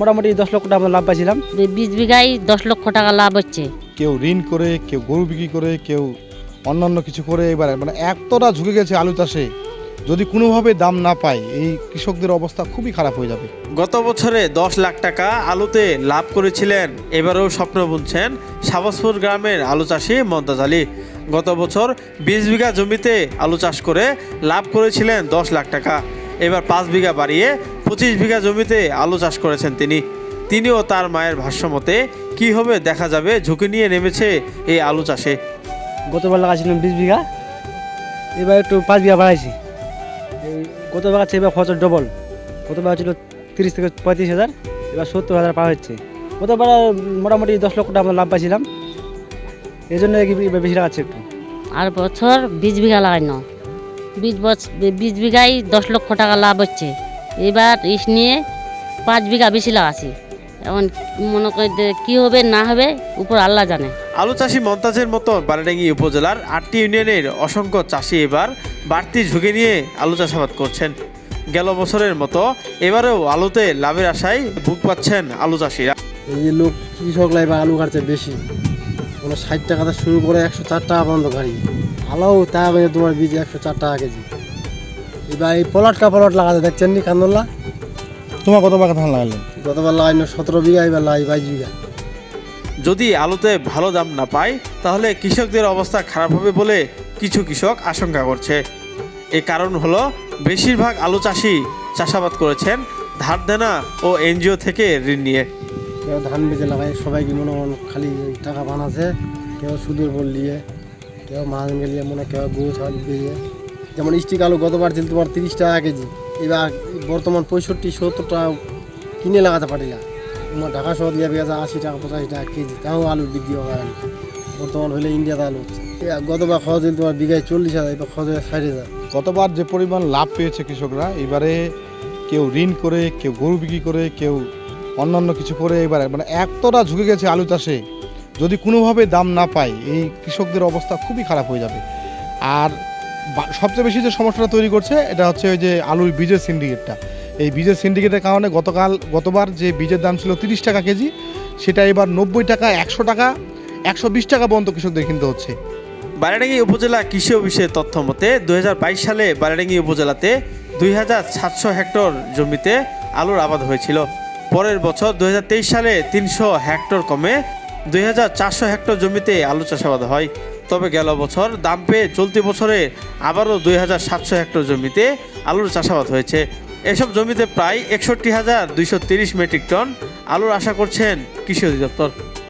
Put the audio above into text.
মোটামুটি দশ লক্ষ টাকা আমরা লাভ পাইছিলাম। বিশ বিঘায় দশ লক্ষ টাকা লাভ হচ্ছে। কেউ ঋণ করে কেউ গরু বিক্রি করে কেউ অন্যান্য কিছু করে এবার মানে এতটা ঝুঁকে গেছে আলু চাষে যদি কোনোভাবে দাম না পায় এই কৃষকদের অবস্থা খুবই খারাপ হয়ে যাবে। গত বছরে দশ লাখ টাকা আলুতে লাভ করেছিলেন এবারেও স্বপ্ন বুনছেন সাবাসপুর গ্রামের আলু চাষি মমতাজ আলী। গত বছর বিশ বিঘা জমিতে আলু চাষ করে লাভ করেছিলেন দশ লাখ টাকা। এবার পাঁচ বিঘা বাড়িয়ে পঁচিশ বিঘা জমিতে আলু চাষ করেছেন তিনি। তিনিও তার মায়ের ভাষ্যমতে কী হবে দেখা যাবে ঝুঁকি নিয়ে নেমেছে এই আলু চাষে। গতবার লাগাইছিলাম বিশ বিঘা এবার একটু পাঁচ বিঘা বাড়াইছি। এই গতবার আছে এবার ফসল ডবল গতবার ছিল তিরিশ থেকে পঁয়ত্রিশ হাজার এবার সত্তর হাজার পার হচ্ছে। গতবার মোটামুটি দশ লক্ষ টাকা আমরা লাভ পাইছিলাম। এই জন্য এবার বেশি লাগাচ্ছে একটু। আর বছর বিশ বিঘা লাগাইনো। বিশ বছর বিশ বিঘায় দশ লক্ষ টাকা লাভ হচ্ছে। এবার ইস নিয়ে পাঁচ বিঘা বেশি লাগাছি এখন মনে করি যে কী হবে না হবে উপর আল্লাহ জানে। আলু চাষি মন্তাজের মতো বারাডাঙ্গি উপজেলার আটটি ইউনিয়নের অসংখ্য চাষি এবার বাড়তি ঝুঁকি নিয়ে আলু চাষাবাদ করছেন। গেল বছরের মতো এবারেও আলুতে লাভের আশায় বুক পাচ্ছেন আলু চাষিরা। এই লোক কৃষক লাইবা আলু কাটছে বেশি। কোনো ষাট টাকা শুরু করে একশো চার টাকা পর্যন্ত গাড়ি। ভালোও তা তোমার বীজ একশো চার টাকা কেজি। এবার এই পলটকা পলট লাগাতে দেখছেন নি কান্দোল্লা তোমার কতবার ধান লাগালেন গতবার লাগাইনো সতেরো বিঘা এবার লাগাই বাইশ বিঘা। যদি আলুতে ভালো দাম না পায় তাহলে কৃষকদের অবস্থা খারাপ হবে বলে কিছু কৃষক আশঙ্কা করছে। এর কারণ হলো বেশিরভাগ আলু চাষি চাষাবাদ করেছেন ধার দেনা ও এনজিও থেকে ঋণ নিয়ে। কেউ ধান বেচে লাগায় সবাইকে মনে মন খালি টাকা বানাচ্ছে কেউ সুদের উপর নিয়ে কেউ মাছ গেলিয়ে মনে কেউ গরু ছাগল দিয়ে যেমন স্টিক আলু গতবার ছিল তোমার তিরিশ টাকা কেজি, এবার বর্তমান পঁয়ষট্টি, সত্তর টাকা কিনে লাগাতে পারি না। তোমার ঢাকা শহর দিয়ে গেছে আশি টাকা, পঁচাশি টাকা কেজি, তাও আলু বৃদ্ধি না। বর্তমান হলে ইন্ডিয়াতে আলু হচ্ছে। গতবার খরচ ছিল তোমার বিঘায় চল্লিশ হাজার, এবার খরচ হয় ষাট হাজার। গতবার যে পরিমাণ লাভ পেয়েছে কৃষকরা, এবারে কেউ ঋণ করে, কেউ গরু বিক্রি করে, কেউ অন্যান্য কিছু করে, এবারে মানে এতটা ঝুঁকে গেছে আলু চাষে। যদি কোনোভাবে দাম না পায়, এই কৃষকদের অবস্থা খুবই খারাপ হয়ে যাবে। আর সবচেয়ে বেশি যে সমস্যাটা তৈরি করছে, এটা হচ্ছে ওই যে আলুর বীজের সিন্ডিকেটটা এই বীজের সিন্ডিকেটের কারণে গতকাল, গতবার যে বীজের দাম ছিল তিরিশ টাকা কেজি, সেটা এবার নব্বই টাকা, একশো টাকা, একশো বিশ টাকা পর্যন্ত কৃষকদের কিনতে হচ্ছে। বারাডাঙ্গি উপজেলা কৃষি অফিসের তথ্য মতে দু হাজার বাইশ সালে বারাডাঙ্গি উপজেলাতে দুই হাজার সাতশো হেক্টর জমিতে আলুর আবাদ হয়েছিল। পরের বছর দুই হাজার তেইশ সালে তিনশো হেক্টর কমে দুই হাজার চারশো হেক্টর জমিতে আলু চাষাবাদ হয়। তবে গেল বছর দাম পেয়ে চলতি বছরে আবারও দুই হাজার সাতশো হেক্টর জমিতে আলুর চাষাবাদ হয়েছে। এসব জমিতে প্রায় একষট্টি হাজার দুইশো তিরিশ মেট্রিক টন আলুর আশা করছেন কৃষি অধিদপ্তর।